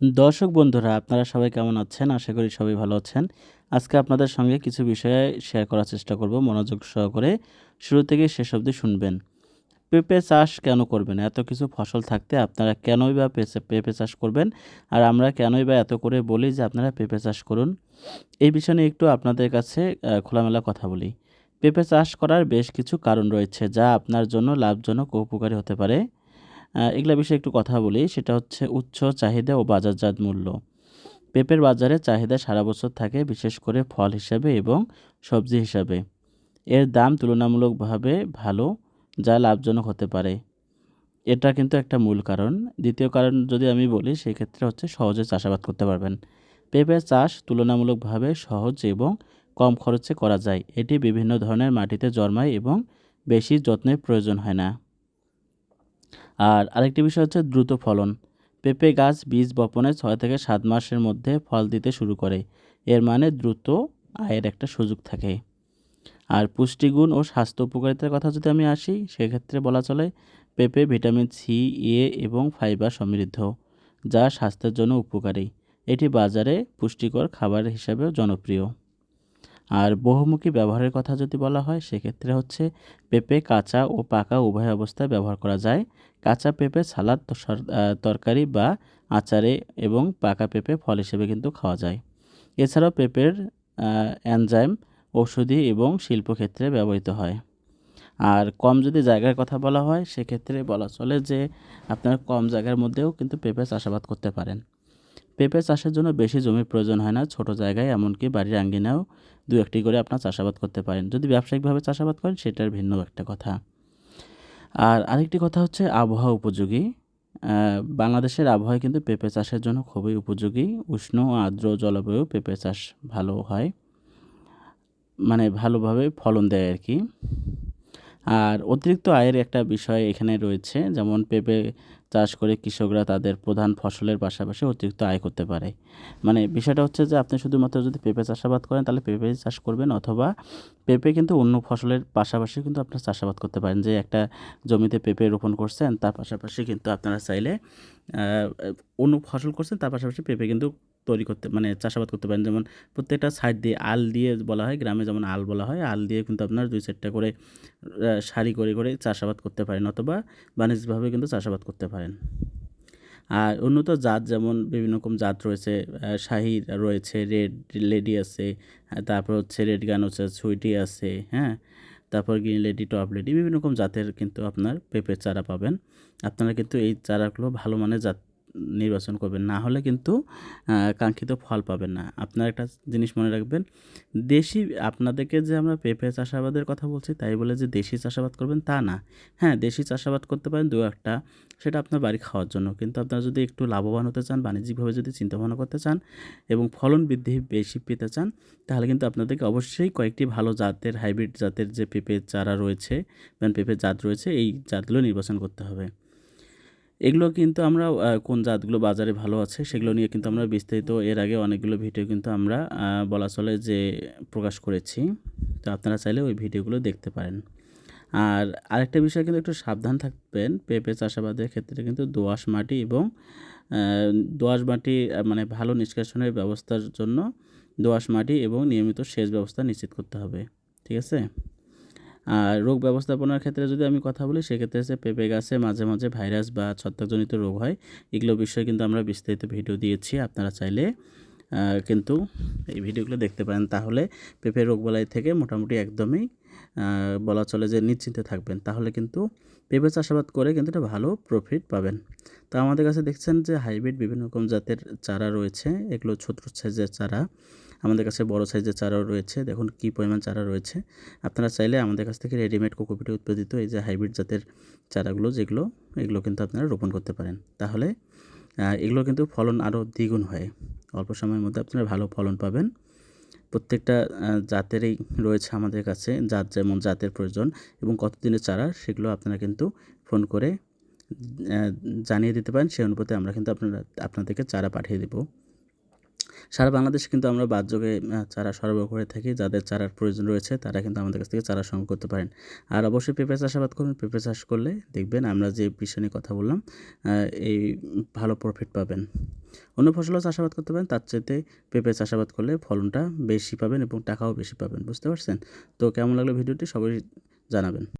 দর্শক বন্ধুরা, আপনারা সবাই কেমন আছেন? আশা করি সবাই ভালো আছেন। আজকে আপনাদের সঙ্গে কিছু বিষয়ে শেয়ার করার চেষ্টা করব। মনোযোগ সহকারে শুরু থেকে শেষ অবধি শুনবেন। পেঁপে চাষ কেন করবেন? এত কিছু ফসল থাকতে আপনারা কেনই বা পেঁপে চাষ করবেন? আর আমরা কেনই বা এত করে বলি যে আপনারা পেঁপে চাষ করুন? এই বিষয়ে একটু আপনাদের কাছে খোলামেলা কথা বলি। পেঁপে চাষ করার বেশ কিছু কারণ রয়েছে যা আপনার জন্য লাভজনক ও উপকারী হতে পারে। এগুলা বিষয়ে একটু কথা বলি। সেটা হচ্ছে উচ্চ চাহিদা ও বাজারজাত মূল্য। পেঁপের বাজারে চাহিদা সারা বছর থাকে, বিশেষ করে ফল হিসাবে এবং সবজি হিসাবে। এর দাম তুলনামূলকভাবে ভালো, যা লাভজনক হতে পারে। এটা কিন্তু একটা মূল কারণ। দ্বিতীয় কারণ যদি আমি বলি, সেক্ষেত্রে হচ্ছে সহজে চাষাবাদ করতে পারবেন। পেঁপের চাষ তুলনামূলকভাবে সহজ এবং কম খরচে করা যায়। এটি বিভিন্ন ধরনের মাটিতে জন্মায় এবং বেশি যত্নের প্রয়োজন হয় না। আর আরেকটি বিষয় হচ্ছে দ্রুত ফলন। পেঁপে গাছ বীজ বপনের ছয় থেকে সাত মাসের মধ্যে ফল দিতে শুরু করে। এর মানে দ্রুত আয়ের একটা সুযোগ থাকে। আর পুষ্টিগুণ ও স্বাস্থ্য উপকারিতার কথা যদি আমি আসি, সেক্ষেত্রে বলা চলে পেঁপে ভিটামিন সি, এ এবং ফাইবার সমৃদ্ধ, যা স্বাস্থ্যের জন্য উপকারী। এটি বাজারে পুষ্টিকর খাবার হিসাবেও জনপ্রিয়। আর বহুমুখী ব্যবহারের কথা যদি বলা হয়, সেক্ষেত্রে হচ্ছে পেঁপে, কাঁচা ও পাকা উভয় অবস্থায় ব্যবহার করা যায়। কাঁচা পেঁপে সালাদ তরকারি বা আচারে এবং পাকা পেঁপে ফল হিসেবে কিন্তু খাওয়া যায়। এছাড়াও পেঁপের অ্যানজাইম ঔষধি এবং শিল্পক্ষেত্রে ব্যবহৃত হয়। আর কম যদি জায়গার কথা বলা হয়, সেক্ষেত্রে বলা চলে যে আপনারা কম জায়গার মধ্যেও কিন্তু পেঁপে চাষাবাদ করতে পারেন। পেঁপে চাষের জন্য বেশি জমির প্রয়োজন হয় না, ছোট জায়গায়, এমনকি বাড়ির আঙ্গিনাও দু একটি করে আপনার চাষাবাদ করতে পারেন। যদি ব্যবসায়িকভাবে চাষাবাদ করেন, সেটার ভিন্ন একটা কথা। আর আরেকটি কথা হচ্ছে আবহাওয়া উপযোগী। বাংলাদেশের আবহাওয়া কিন্তু পেঁপে চাষের জন্য খুবই উপযোগী। উষ্ণ ও আর্দ্র জলবায়ু পেঁপে চাষ ভালো হয়। মানে ভালোভাবে ফলন দেয় আর কি। আর অতিরিক্ত আয়ের একটা বিষয় এখানে রয়েছে, যেমন পেঁপে চাষ করে কৃষকরা তাদের প্রধান ফসলের পাশাপাশি অতিরিক্ত আয় করতে পারে। মানে বিষয়টা হচ্ছে যে, আপনি শুধুমাত্র যদি পেঁপে চাষাবাদ করেন, তাহলে পেঁপে চাষ করবেন অথবা পেঁপে কিন্তু অন্য ফসলের পাশাপাশি কিন্তু আপনার চাষাবাদ করতে পারেন। যে একটা জমিতে পেঁপে রোপণ করছেন, তার পাশাপাশি কিন্তু আপনারা চাইলে অন্য ফসল করছেন, তার পাশাপাশি পেঁপে কিন্তু তৈরি করতে মানে চাষাবাদ করতে পারেন। যেমন প্রত্যেকটা সাইড দিয়ে আল দিয়ে বলা হয়, গ্রামে যেমন আল বলা হয়, আল দিয়ে কিন্তু আপনার দুই চারটা করে সারি করে করে চাষাবাদ করতে পারেন অথবা বাণিজ্যিকভাবে কিন্তু চাষাবাদ করতে পারেন। আর উন্নত জাত যেমন বিভিন্ন রকম জাত রয়েছে শাহি রয়েছে, রেড লেডি আছে তারপর হচ্ছে রেড গান হচ্ছে, সুইটি আছে হ্যাঁ? তারপর গ্রিন লেডি, টপ লেডি, বিভিন্ন রকম জাতের কিন্তু আপনার পেঁপের চারা পাবেন। আপনারা কিন্তু এই চারাগুলো ভালো মানের জাত নির্বাচন করবেন, না হলে কিন্তু কাঙ্ক্ষিত ফল পাবেন না। আপনার একটা জিনিস মনে রাখবেন, দেশি, আপনাদেরকে যে আমরা পেঁপে চাষাবাদের কথা বলছি, তাই বলে যে দেশি চাষাবাদ করবেন তা না। হ্যাঁ দেশি চাষাবাদ করতে পারেন দু একটা, সেটা আপনার বাড়ি খাওয়ার জন্য। কিন্তু আপনারা যদি একটু লাভবান হতে চান, বাণিজ্যিকভাবে যদি চিন্তাভাবনা করতে চান এবং ফলন বৃদ্ধি বেশি পেতে চান, তাহলে কিন্তু আপনাদেরকে অবশ্যই কয়েকটি ভালো জাতের, হাইব্রিড জাতের যে পেঁপে চারা রয়েছে, পেঁপের জাত রয়েছে, এই জাতগুলো নির্বাচন করতে হবে। এগুলো কিন্তু আমরা কোন জাতগুলো বাজারে ভালো আছে সেগুলো নিয়ে কিন্তু আমরা বিস্তারিত, এর আগে অনেকগুলো ভিডিও কিন্তু আমরা বলা চলে যে প্রকাশ করেছি। তো আপনারা চাইলে ওই ভিডিওগুলো দেখতে পারেন। আর আরেকটা বিষয় কিন্তু একটু সাবধান থাকবেন, পেঁপে চাষাবাদের ক্ষেত্রে কিন্তু দোআঁশ মাটি এবং দোআঁশ মাটি মানে ভালো নিষ্কাশনের ব্যবস্থার জন্য দোআঁশ মাটি এবং নিয়মিত সেচ ব্যবস্থা নিশ্চিত করতে হবে। ঠিক আছে? আর রোগ ব্যবস্থাপনার ক্ষেত্রে যদি আমি কথা বলি, সেক্ষেত্রে হচ্ছে পেঁপে গাছে মাঝে মাঝে ভাইরাস বা ছত্রাকজনিত রোগ হয়। এগুলো বিষয়ে কিন্তু আমরা বিস্তারিত ভিডিও দিয়েছি, আপনারা চাইলে কিন্তু এই ভিডিওগুলো দেখতে পারেন। তাহলে পেঁপে রোগবালাই থেকে মোটামুটি একদমই বলা চলে যে নিশ্চিন্তে থাকবেন। তাহলে কিন্তু পেঁপে চাষাবাদ করে কিন্তু এটা ভালো প্রফিট পাবেন। তো আমাদের কাছে দেখছেন যে হাইব্রিড বিভিন্ন রকম জাতের চারা রয়েছে। এগুলো ছোট সাইজের চারা আমাদের কাছে বড় সাইজের চারাও রয়েছে। দেখুন কী পরিমাণ চারা রয়েছে। আপনারা চাইলে আমাদের কাছ থেকে রেডিমেড কোকোপিটে উৎপাদিত এই যে হাইব্রিড জাতের চারাগুলো, যেগুলো, এগুলো কিন্তু আপনারা রোপণ করতে পারেন। তাহলে এগুলো কিন্তু ফলন আরও দ্বিগুণ হয়। অল্প সময়ের মধ্যে আপনারা ভালো ফলন পাবেন। প্রত্যেকটা জাতেরই রয়েছে আমাদের কাছে, জাত যেমন জাতের প্রয়োজন এবং কতদিনের চারা সেগুলো আপনারা কিন্তু ফোন করে জানিয়ে দিতে পারেন। সেই অনুপাতে আমরা কিন্তু আপনারা, আপনাদেরকে চারা পাঠিয়ে দেবো। সারা বাংলাদেশে কিন্তু আমরা বাহ্যকে চারা সরবরাহ করে থাকি। যাদের চারার প্রয়োজন রয়েছে, তারা কিন্তু আমাদের কাছ থেকে চারা সংগ্রহ করতে পারেন। আর অবশ্যই পেঁপে চাষাবাদ করুন। পেঁপে চাষ করলে দেখবেন আমরা যে বিষয় নিয়ে কথা বললাম এই ভালো প্রফিট পাবেন। অন্য ফসলও চাষাবাদ করতে পারেন। তার চাইতে পেঁপে চাষাবাদ করলে ফলনটা বেশি পাবেন এবং টাকাও বেশি পাবেন। বুঝতে পারছেন? তো কেমন লাগল ভিডিওটি? সবাই জানাবেন।